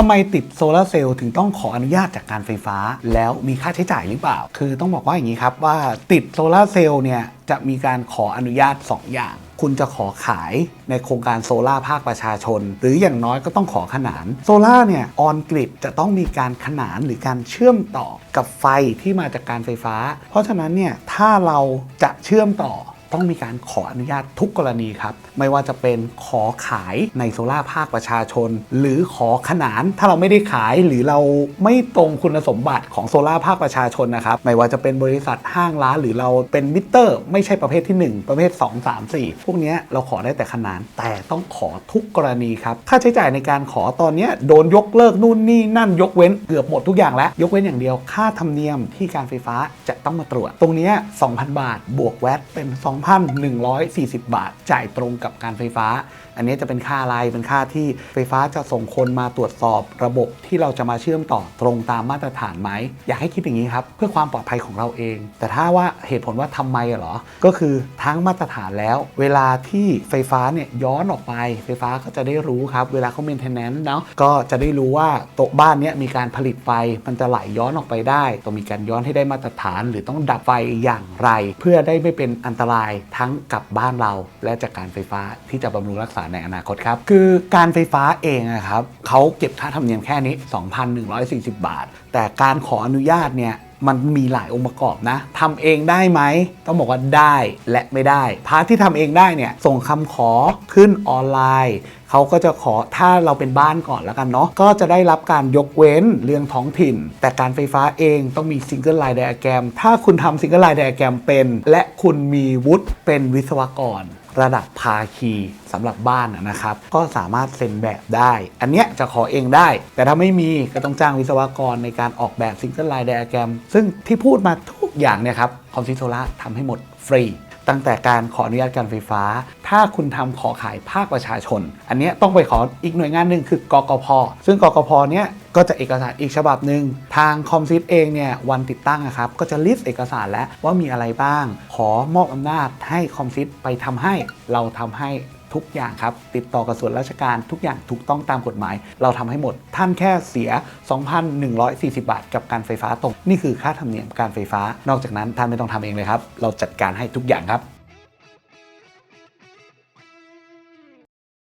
ทำไมติดโซลาร์เซลล์ถึงต้องขออนุญาตจากการไฟฟ้า แล้วมีค่าใช้จ่ายหรือเปล่า คือต้องบอกว่าอย่างนี้ครับว่าติดโซลาร์เซลล์เนี่ยจะมีการขออนุญาต 2 อย่าง คุณจะขอขายในโครงการโซล่าภาคประชาชน หรืออย่างน้อยก็ต้องขอขนาน โซล่าเนี่ยออนกริดจะต้องมีการขนานหรือการเชื่อมต่อกับไฟที่มาจากการไฟฟ้า เพราะฉะนั้นเนี่ยถ้าเราจะเชื่อมต่อ ต้องมีการขออนุญาตทุกกรณีครับ ไม่ว่าจะเป็นขอขายในโซล่าภาคประชาชน หรือขอขนาน ถ้าเราไม่ได้ขายหรือเราไม่ตรงคุณสมบัติของโซล่าภาคประชาชนนะครับ ไม่ว่าจะเป็นบริษัทห้างร้านหรือเราเป็นมิเตอร์ ไม่ใช่ประเภทที่ 1 ประเภท 2 3 4 พวกนี้เราขอได้แต่ขนาน แต่ต้องขอทุกกรณีครับ ค่าใช้จ่ายในการขอตอนนี้โดนยกเลิกนู่นนี่นั่นยกเว้นเกือบหมดทุกอย่างแล้ว ยกเว้นอย่างเดียวค่าธรรมเนียมที่การไฟฟ้าจะต้องมาตรวจ ตรงนี้2,000 บาท บวกแวตเป็น2,140 บาท จ่ายตรงกับการไฟฟ้า อันนี้จะเป็นค่าอะไรเป็นค่าที่ไฟฟ้าจะส่งคนมาตรวจสอบระบบที่เราจะมาเชื่อมต่อตรงตามมาตรฐานไหม อยากให้คิดอย่างนี้ครับ เพื่อความปลอดภัยของเราเอง แต่ถ้าว่าเหตุผลว่าทำไมเหรอ ก็คือทั้งมาตรฐานแล้ว เวลาที่ไฟฟ้าเนี่ยย้อนออกไป ไฟฟ้าก็จะได้รู้ครับ เวลาเขาเมนเทนแนนซ์เนาะก็จะได้รู้ว่าโต๊ะบ้านเนี้ยมีการผลิตไฟมันจะไหลย้อนออกไปได้ ต้องมีการย้อนให้ได้มาตรฐาน หรือต้องดับไฟอย่างไร เพื่อได้ไม่เป็นอันตรายทั้งกับบ้านเรา และจากการไฟฟ้าที่จะบำรุงรักษาในอนาคตครับ คือการไฟฟ้าเองนะครับเขาเก็บค่าธรรมเนียมแค่นี้ 2,140 บาท แต่การขออนุญาตเนี่ย มันมีหลายองค์ประกอบนะทำเองได้ไหม ต้องบอกว่าได้และไม่ได้ พาร์ทที่ทำเองได้เนี่ย ส่งคำขอขึ้นออนไลน์ เขาก็จะขอถ้าเราเป็นบ้านก่อนแล้วกันเนาะ ก็จะได้รับการยกเว้นเรื่องท้องถิ่น แต่การไฟฟ้าเองต้องมีซิงเกิลไลน์ไดอะแกรม ถ้าคุณทำซิงเกิลไลน์ไดอะแกรมเป็น และคุณมีวุฒิเป็นวิศวกรระดับภาคีสำหรับบ้านนะนะครับ ก็สามารถเซ็นแบบได้ อันเนี้ย จะขอเองได้ แต่ถ้าไม่มีก็ต้องจ้างวิศวกรในการออกแบบซิงเกิลไลน์ไดอะแกรมซึ่งที่พูดมาทุกอย่างเนี่ยครับคอมซิโซล่าทำให้หมดฟรีตั้งแต่การขออนุญาตการไฟฟ้า ถ้าคุณทำขอขายภาคประชาชน อันนี้ต้องไปขออีกหน่วยงานหนึ่งคือกกพ ซึ่งกกพเนี้ยก็จะเอกสารอีกฉบับหนึ่งทางคอมซิตเองเนี่ยวันติดตั้งครับก็จะลิสต์เอกสารแล้วว่ามีอะไรบ้าง ขอมอบอำนาจให้คอมซิตไปทำให้เราทำให้ ทุกอย่างครับ ติดต่อกับส่วนราชการทุกอย่างถูกต้องตามกฎหมาย เราทำให้หมด ท่านแค่เสีย 2,140 บาท กับการไฟฟ้าตรง นี่คือค่าธรรมเนียมการไฟฟ้า นอกจากนั้นท่านไม่ต้องทำเองเลยครับ เราจัดการให้ทุกอย่างครับ